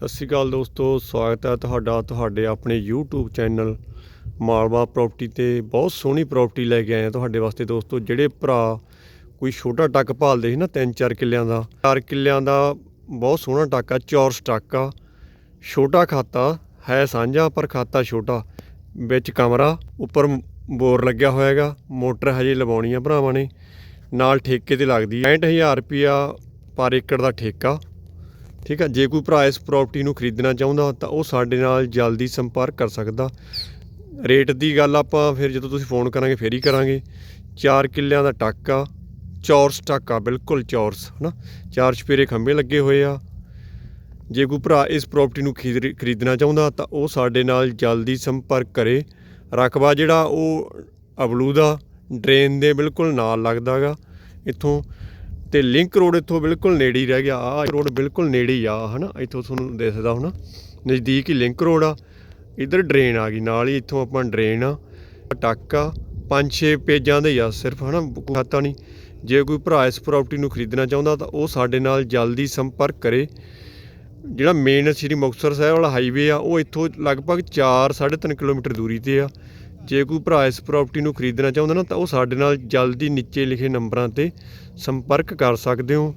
ਸਤਿ ਸ਼੍ਰੀ ਅਕਾਲ ਦੋਸਤੋ, ਸਵਾਗਤ ਹੈ ਤੁਹਾਡਾ, ਤੁਹਾਡੇ ਆਪਣੇ YouTube ਚੈਨਲ ਮਾਲਵਾ ਪ੍ਰਾਪਰਟੀ ਤੇ। ਬਹੁਤ ਸੋਹਣੀ ਪ੍ਰਾਪਰਟੀ ਲੈ ਕੇ ਆਏ ਹਾਂ ਤੁਹਾਡੇ ਵਾਸਤੇ ਦੋਸਤੋ। ਜਿਹੜੇ ਭਰਾ ਕੋਈ ਛੋਟਾ ਟੱਕ ਭਾਲਦੇ ਸੀ ਨਾ 3-4 ਕਿੱਲਿਆਂ ਦਾ 4 ਕਿੱਲਿਆਂ ਦਾ ਬਹੁਤ ਸੋਹਣਾ ਟੱਕ ਆ ਚੌਰਸ ਟੱਕ ਆ। ਛੋਟਾ ਖਾਤਾ ਹੈ ਸਾਂਝਾ, ਪਰ ਖਾਤਾ ਛੋਟਾ। ਵਿੱਚ ਕਮਰਾ, ਉੱਪਰ ਬੋਰ ਲੱਗਿਆ ਹੋਇਆ ਹੈਗਾ ਮੋਟਰ ਹਜੇ ਲਵਾਉਣੀ ਆ ਭਰਾਵਾਂ ਨੇ। ਨਾਲ ਠੇਕੇ ਤੇ ਲੱਗਦੀ ਹੈ। 65000 ਰੁਪਿਆ ਪਰ ਏਕੜ ਦਾ ਠੇਕਾ। ਠੀਕ ਆ? ਜੇ ਕੋਈ ਭਰਾ ਇਸ ਪ੍ਰਾਪਰਟੀ ਨੂੰ ਖਰੀਦਣਾ ਚਾਹੁੰਦਾ, ਤਾਂ ਉਹ ਸਾਡੇ ਨਾਲ ਜਲਦੀ ਸੰਪਰਕ ਕਰ ਸਕਦਾ। ਰੇਟ ਦੀ ਗੱਲ ਆਪਾਂ ਫਿਰ ਜਦੋਂ ਤੁਸੀਂ ਫੋਨ ਕਰਾਂਗੇ, ਫੇਰ ਹੀ ਕਰਾਂਗੇ। 4 ਕਿੱਲਿਆਂ ਦਾ ਟੱਕ ਆ ਚੌਰਸ ਟੱਕ ਆ ਬਿਲਕੁਲ ਚੌਰਸ, ਹਨਾ? ਚਾਰ ਛਪੇਰੇ ਖੰਭੇ ਲੱਗੇ ਹੋਏ ਆ। ਜੇ ਕੋਈ ਭਰਾ ਇਸ ਪ੍ਰਾਪਰਟੀ ਨੂੰ ਖਰੀਦ- ਖਰੀਦਣਾ ਚਾਹੁੰਦਾ, ਤਾਂ ਉਹ ਸਾਡੇ ਨਾਲ ਜਲਦੀ ਸੰਪਰਕ ਕਰੇ। ਰਕਬਾ ਜਿਹੜਾ, ਉਹ ਅਬਲੂ ਦਾ ਡਰੇਨ ਦੇ ਬਿਲਕੁਲ ਨਾਲ ਲੱਗਦਾਗਾ ਇੱਥੋਂ ਤੇ ਲਿੰਕ ਰੋਡ ਇੱਥੋਂ ਬਿਲਕੁਲ ਨੇੜੇ ਹੀ ਰਹਿ ਗਿਆ। ਆ ਰੋਡ ਬਿਲਕੁਲ ਨੇੜੇ ਹੀ ਆ, ਹਨਾ? ਇੱਥੋਂ ਤੁਹਾਨੂੰ ਦਿਸਦਾ ਹੋਣਾ। ਨਜ਼ਦੀਕ ਹੀ ਲਿੰਕ ਰੋਡ ਆ। ਇਧਰ ਡਰੇਨ ਆ ਗਈ, ਨਾਲ ਹੀ ਇੱਥੋਂ ਆਪਾਂ ਡਰੇਨ ਆ ਟੱਕ ਆ ਪੰਜ ਛੇ ਪੇਜਾਂ ਦੇ ਹੀ ਆ ਸਿਰਫ, ਹਨਾ? ਖਾਤਾ ਨਹੀਂ। ਜੇ ਕੋਈ ਭਰਾ ਇਸ ਪ੍ਰਾਪਰਟੀ ਨੂੰ ਖਰੀਦਣਾ ਚਾਹੁੰਦਾ ਤਾਂ ਉਹ ਸਾਡੇ ਨਾਲ ਜਲਦੀ ਸੰਪਰਕ ਕਰੇ। ਜਿਹੜਾ ਮੇਨ ਸ਼੍ਰੀ ਮੁਕਤਸਰ ਸਾਹਿਬ ਵਾਲਾ ਹਾਈਵੇ ਆ, ਉਹ ਇੱਥੋਂ ਲਗਭਗ 4 3.5 ਕਿਲੋਮੀਟਰ ਦੂਰੀ ਤੇ ਆ। ਜੇ ਕੋਈ ਭਰਾ ਇਸ ਪ੍ਰਾਪਰਟੀ ਨੂੰ ਖਰੀਦਣਾ ਚਾਹੁੰਦਾ ਨਾ, ਤਾਂ ਉਹ ਸਾਡੇ ਨਾਲ ਜਲਦੀ ਨੀਚੇ ਲਿਖੇ ਨੰਬਰਾਂ ਤੇ ਸੰਪਰਕ ਕਰ ਸਕਦੇ ਹੋ।